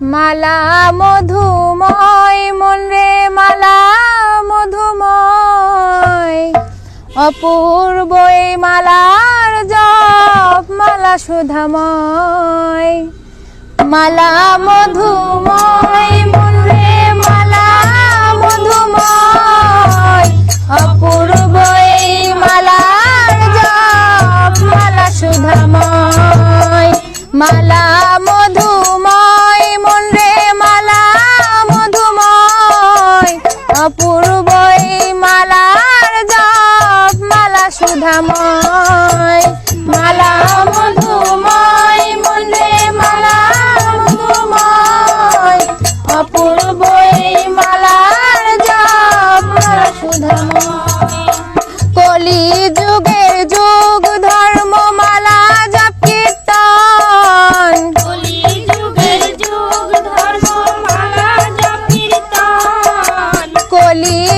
মালা মধুময় মন রে, মালা মধুময়। অপূর্ব মালার জপ, মালা সুধাময়। মালা মধুময় মন রে, মালা মধুময়। অপূর্ব মালার জপ, মালা সুধাময়। মালা মধুময় অপূর্ব মালার জপ, মালা সুধাময়, মালা মধুময়, মনে মালা মধুময়। অপূর্ব মালার জপ, মালা সুধাময়। কলি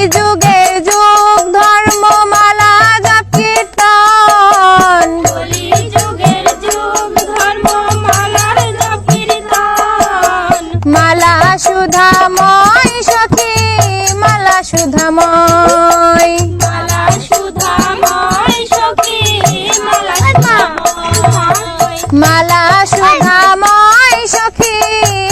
যুগের যুগ, ধর্ম, মালা জপ যুগ মালা সুধাময় সখী, মালা সুধাময়। মালা সুধাময় সখী মালা সুধাময়